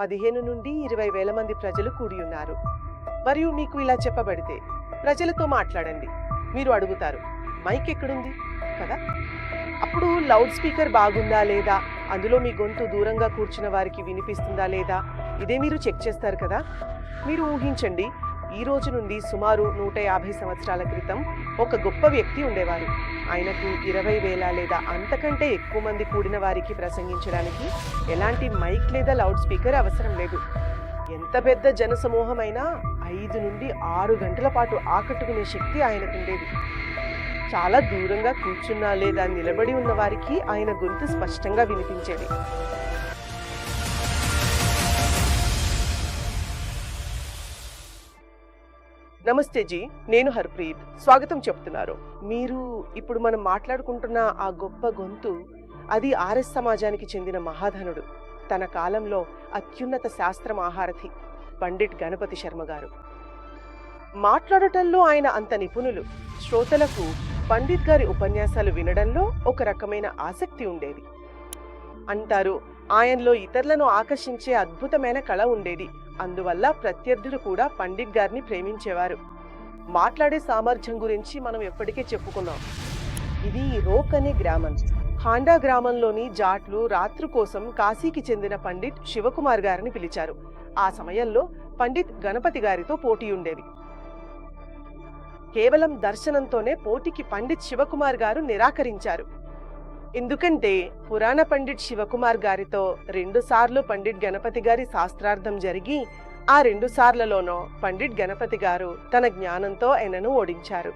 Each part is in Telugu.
పదిహేను నుండి ఇరవై వేల మంది ప్రజలు కూడి ఉన్నారు మరియు మీకు ఇలా చెప్పబడితే ప్రజలతో మాట్లాడండి. మీరు అడుగుతారు మైక్ ఎక్కడుంది? కదా? అప్పుడు లౌడ్ స్పీకర్ బాగుందా లేదా? అందులో మీ గొంతు దూరంగా కూర్చున్న వారికి వినిపిస్తుందా లేదా? ఇదే మీరు చెక్ చేస్తారు కదా? మీరు ఊహించండి ఈ రోజు నుండి సుమారు నూట యాభై సంవత్సరాల క్రితం ఒక గొప్ప వ్యక్తి ఉండేవారు. ఆయనకు ఇరవై వేల లేదా అంతకంటే ఎక్కువ మంది కూడిన వారికి ప్రసంగించడానికి ఎలాంటి మైక్ లేదా లౌడ్ స్పీకర్ అవసరం లేదు. ఎంత పెద్ద జనసమూహమైనా ఐదు నుండి ఆరు గంటల పాటు ఆకట్టుకునే శక్తి ఆయనకు ఉండేది చాలా దూరంగా కూర్చున్న లేదా నిలబడి ఉన్న వారికి ఆయన గొంతు స్పష్టంగా వినిపించేది. నమస్తే జీ నేను హర్ప్రీత్. స్వాగతం చెప్తున్నారు. మీరు ఇప్పుడు మనం మాట్లాడుకుంటున్న ఆ గొప్ప గొంతు అది ఆర్ఎస్ సమాజానికి చెందిన మహాధనుడు. తన కాలంలో అత్యున్నత శాస్త్రం ఆహారథి పండిట్ గణపతి శర్మ గారు. మాట్లాడటంలో ఆయన అంత నిపుణులు. శ్రోతలకు పండిత్ గారి ఉపన్యాసాలు వినడంలో ఒక రకమైన ఆసక్తి ఉండేది. అంటారు ఆయనలో ఇతరులను ఆకర్షించే అద్భుతమైన కళ ఉండేది. అందువల్ల ప్రత్యర్థులు కూడా పండిట్ గారిని ప్రేమించేవారు. మాట్లాడే సామర్థ్యం గురించి మనం ఎప్పటికే చెప్పుకున్నాం. ఇది రోక్ అనే గ్రామం. హాండా గ్రామంలోని జాట్లు రాత్రు కోసం కాశీకి చెందిన పండిట్ శివకుమార్ గారిని పిలిచారు. ఆ సమయంలో పండిత్ గణపతి గారితో పోటీ ఉండేది. కేవలం దర్శనంతోనే పోటీకి పండిత్ శివకుమార్ గారు నిరాకరించారు. ఎందుకంటే పురాణ పండిట్ శివకుమార్ గారితో రెండు సార్లు పండిట్ గణపతి గారి శాస్త్రార్థం జరిగి ఆ రెండు సార్లలోనో పండిట్ గణపతి గారు తన జ్ఞానంతో ఆయనను ఓడించారు.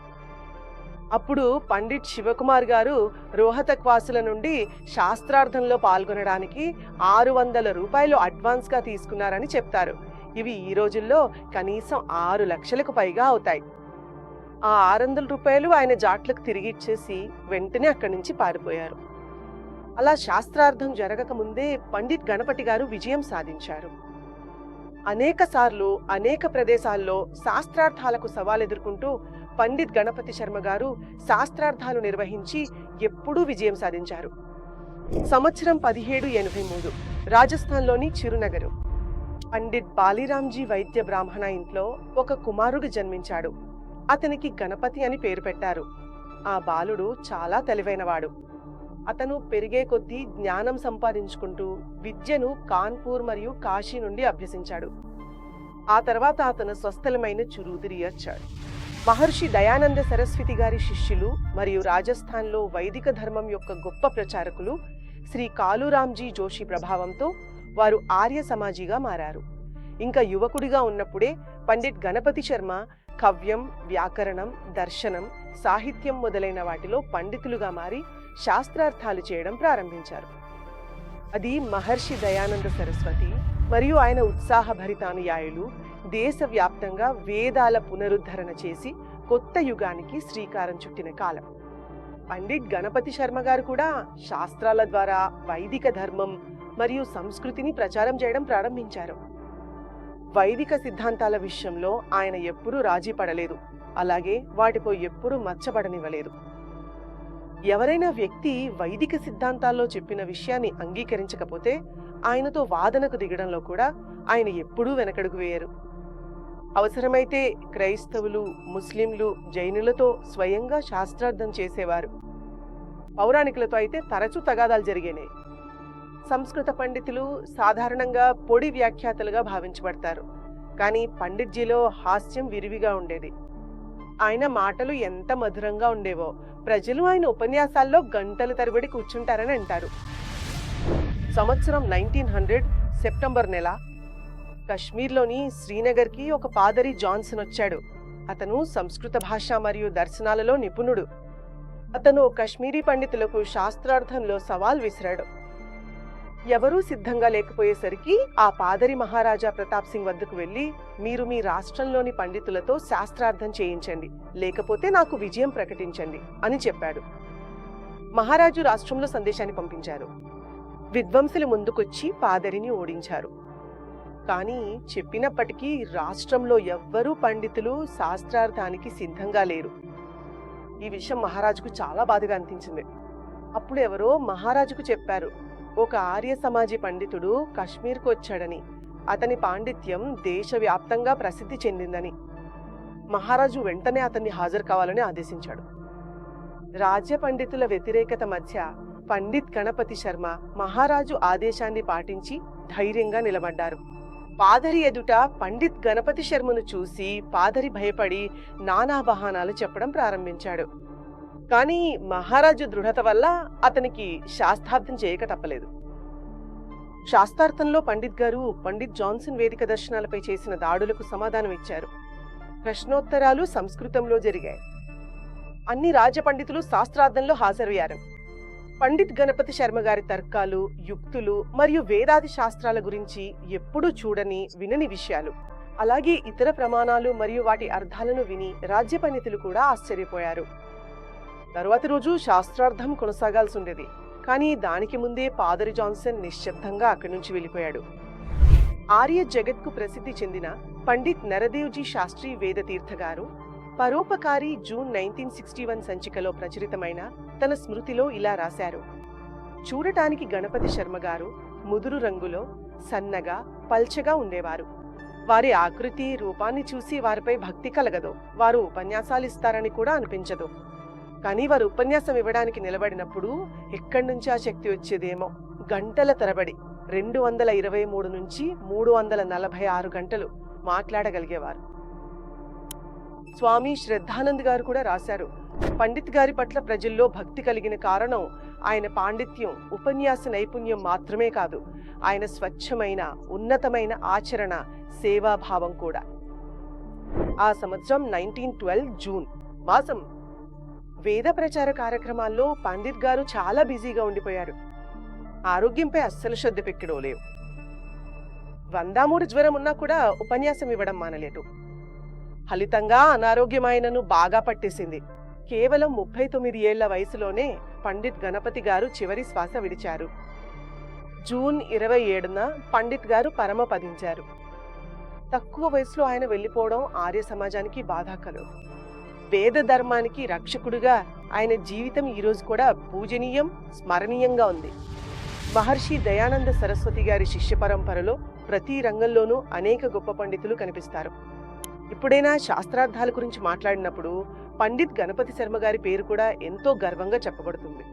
అప్పుడు పండిట్ శివకుమార్ గారు రోహతక్వాసుల నుండి శాస్త్రార్థంలో పాల్గొనడానికి ఆరు వందల రూపాయలు అడ్వాన్స్గా తీసుకున్నారని చెప్తారు. ఇవి ఈ రోజుల్లో కనీసం ఆరు లక్షలకు పైగా అవుతాయి. ఆ ఆరు వందల రూపాయలు ఆయన జాట్లకు తిరిగి ఇచ్చేసి వెంటనే అక్కడి నుంచి పారిపోయారు. అలా శాస్త్రార్థం జరగక ముందే పండిట్ గణపతి గారు విజయం సాధించారు. అనేక సార్లు అనేక ప్రదేశాల్లో శాస్త్రార్థాలకు సవాల్ ఎదుర్కొంటూ పండిత్ గణపతి శర్మ గారు శాస్త్రార్థాలు నిర్వహించి ఎప్పుడూ విజయం సాధించారు. సంవత్సరం పదిహేడు ఎనభై మూడు రాజస్థాన్లోని చిరునగరు. పండిట్ బాలిరామ్జీ వైద్య బ్రాహ్మణ ఇంట్లో ఒక కుమారుడు జన్మించాడు. అతనికి గణపతి అని పేరు పెట్టారు. ఆ బాలుడు చాలా తెలివైనవాడు. అతను పెరిగే కొద్దీ జ్ఞానం సంపాదించుకుంటూ విద్యను కాన్పూర్ మరియు కాశీ నుండి అభ్యసించాడు. ఆ తర్వాత అతను స్వస్థలమైన చురుదిరి వచ్చాడు. మహర్షి దయానంద సరస్వతి గారి శిష్యులు మరియు రాజస్థాన్లో వైదిక ధర్మం యొక్క గొప్ప ప్రచారకులు శ్రీ కాలురామ్జీ జోషి ప్రభావంతో వారు ఆర్య సమాజీగా మారారు. ఇంకా యువకుడిగా ఉన్నప్పుడే పండిట్ గణపతి శర్మ కవ్యం వ్యాకరణం దర్శనం సాహిత్యం మొదలైన వాటిలో పండితులుగా మారి శాస్త్రార్థాలు చేయడం ప్రారంభించారు. అది మహర్షి దయానంద సరస్వతి మరియు ఆయన ఉత్సాహభరితానుయాయులు దేశవ్యాప్తంగా వేదాల పునరుద్ధరణ చేసి కొత్త యుగానికి శ్రీకారం చుట్టిన కాలం. పండిట్ గణపతి శర్మ గారు కూడా శాస్త్రాల ద్వారా వైదిక ధర్మం మరియు సంస్కృతిని ప్రచారం చేయడం ప్రారంభించారు. వైదిక సిద్ధాంతాల విషయంలో ఆయన ఎప్పుడూ రాజీ పడలేదు. అలాగే వాటిపై ఎప్పుడూ మచ్చబడనివ్వలేదు. ఎవరైనా వ్యక్తి వైదిక సిద్ధాంతాల్లో చెప్పిన విషయాన్ని అంగీకరించకపోతే ఆయనతో వాదనకు దిగడంలో కూడా ఆయన ఎప్పుడూ వెనకడుగు వేయరు. అవసరమైతే క్రైస్తవులు ముస్లింలు జైనులతో స్వయంగా శాస్త్రార్థం చేసేవారు. పౌరాణికులతో అయితే తరచూ తగాదాలు జరిగేనే. సంస్కృత పండితులు సాధారణంగా పొడి వ్యాఖ్యాతలుగా భావించబడతారు. కానీ పండిట్జీలో హాస్యం విరివిగా ఉండేది. ఆయన మాటలు ఎంత మధురంగా ఉండేవో ప్రజలు ఆయన ఉపన్యాసాల్లో గంటల తరబడి కూర్చుంటారని అంటారు. సంవత్సరం నైన్టీన్ హండ్రెడ్ సెప్టెంబర్ నెల కశ్మీర్లోని శ్రీనగర్కి ఒక పాదరి జాన్సన్ వచ్చాడు. అతను సంస్కృత భాష మరియు దర్శనాలలో నిపుణుడు. అతను కశ్మీరీ పండితులకు శాస్త్రార్థంలో సవాల్ విసిరాడు. ఎవరూ సిద్ధంగా లేకపోయేసరికి ఆ పాదరి మహారాజా ప్రతాప్ సింగ్ వద్దకు వెళ్ళి మీరు మీ రాష్ట్రంలోని పండితులతో శాస్త్రార్థం చేయించండి లేకపోతే నాకు విజయం ప్రకటించండి అని చెప్పాడు. మహారాజు రాష్ట్రంలో సందేశాన్ని పంపించారు. విద్వాంసులు ముందుకొచ్చి పాదరిని ఓడించారు. కానీ చెప్పినప్పటికీ రాష్ట్రంలో ఎవ్వరూ పండితులు శాస్త్రార్థానికి సిద్ధంగా లేరు. ఈ విషయం మహారాజుకు చాలా బాధగా అనిపించింది. అప్పుడు ఎవరో మహారాజుకు చెప్పారు ఒక ఆర్య సమాజీ పండితుడు కశ్మీర్కు వచ్చాడని అతని పాండిత్యం దేశవ్యాప్తంగా ప్రసిద్ధి చెందిందని. మహారాజు వెంటనే అతన్ని హాజరు కావాలని ఆదేశించాడు. రాజ్య పండితుల వ్యతిరేకత మధ్య పండిత్ గణపతి శర్మ మహారాజు ఆదేశాన్ని పాటించి ధైర్యంగా నిలబడ్డారు. పాదరి ఎదుట పండిత్ గణపతి శర్మను చూసి పాదరి భయపడి నానా బహానాలు చెప్పడం ప్రారంభించాడు. కానీ మహారాజు దృఢత వల్ల అతనికి శాస్త్రార్థం చేయక తప్పలేదు. శాస్త్రార్థంలో పండిత్ గారు పండిత్ జాన్సన్ వేదిక దర్శనాలపై చేసిన దాడులకు సమాధానం ఇచ్చారు. ప్రశ్నోత్తరాలు సంస్కృతంలో జరిగాయి. అన్ని రాజపండితులు శాస్త్రార్థంలో హాజరయ్యారు. పండిత్ గణపతి శర్మ గారి తర్కాలు యుక్తులు మరియు వేదాది శాస్త్రాల గురించి ఎప్పుడూ చూడని వినని విషయాలు. అలాగే ఇతర ప్రమాణాలు మరియు వాటి అర్థాలను విని రాజ్య పండితులు కూడా ఆశ్చర్యపోయారు. తరువాతి రోజు శాస్త్రార్థం కొనసాగాల్సి ఉండేది కానీ దానికి ముందే పాదరి జాన్సన్ నిశ్శబ్దంగా అక్కడి నుంచి వెళ్ళిపోయాడు. ఆర్య జగత్కు ప్రసిద్ధి చెందిన పండిత్ నరదేవ్జీ శాస్త్రి వేదతీర్థ గారు Paropkari June nineteen sixty one సంచికలో ప్రచురితమైన తన స్మృతిలో ఇలా రాశారు. చూడటానికి గణపతి శర్మ గారు ముదురు రంగులో సన్నగా పల్చగా ఉండేవారు. వారి ఆకృతి రూపాన్ని చూసి వారిపై భక్తి కలగదు. వారు ఉపన్యాసాలు ఇస్తారని కూడా అనిపించదు. కానీ వారు ఉపన్యాసం ఇవ్వడానికి నిలబడినప్పుడు ఎక్కడి నుంచి ఆ శక్తి వచ్చేదేమో? గంటల తరబడి రెండు వందల ఇరవై మూడు నుంచి మూడు వందల నలభై ఆరు గంటలు మాట్లాడగలిగేవారు. స్వామి శ్రద్ధానంద్ గారు కూడా రాశారు. పండిత్ గారి పట్ల ప్రజల్లో భక్తి కలిగిన కారణం ఆయన పాండిత్యం ఉపన్యాస నైపుణ్యం మాత్రమే కాదు ఆయన స్వచ్ఛమైన ఉన్నతమైన ఆచరణ సేవాభావం కూడా. ఆ సంవత్సరం నైన్టీన్ ట్వెల్వ్ జూన్ మాసం వేద ప్రచార కార్యక్రమాల్లో పండిత్ గారు చాలా బిజీగా ఉండిపోయారు. ఆరోగ్యంపై అస్సలు శ్రద్ధ పెక్కడో లేవు. వందామూడు జ్వరం ఉన్నా కూడా ఉపన్యాసం ఇవ్వడం మానలేదు ఫలితంగా అనారోగ్యమైనను బాగా పట్టేసింది. కేవలం ముప్పై తొమ్మిది ఏళ్ళ వయసులోనే పండిత్ గణపతి గారు చివరి శ్వాస విడిచారు. జూన్ ఇరవై ఏడున పండిత్ గారు పరమపదించారు తక్కువ వయసులో ఆయన వెళ్ళిపోవడం ఆర్య సమాజానికి బాధాకరం. వేద ధర్మానికి రక్షకుడుగా ఆయన జీవితం ఈరోజు కూడా పూజనీయం స్మరణీయంగా ఉంది. మహర్షి దయానంద సరస్వతి గారి శిష్య పరంపరలో ప్రతి రంగంలోనూ అనేక గొప్ప పండితులు కనిపిస్తారు. ఇప్పుడైనా శాస్త్రార్థాల గురించి మాట్లాడినప్పుడు పండిత్ గణపతి శర్మ గారి పేరు కూడా ఎంతో గర్వంగా చెప్పబడుతుంది.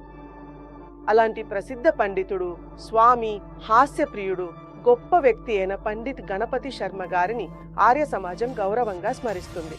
అలాంటి ప్రసిద్ధ పండితుడు స్వామి హాస్యప్రియుడు గొప్ప వ్యక్తి అయిన పండిత్ గణపతి శర్మ గారిని ఆర్య సమాజం గౌరవంగా స్మరిస్తుంది.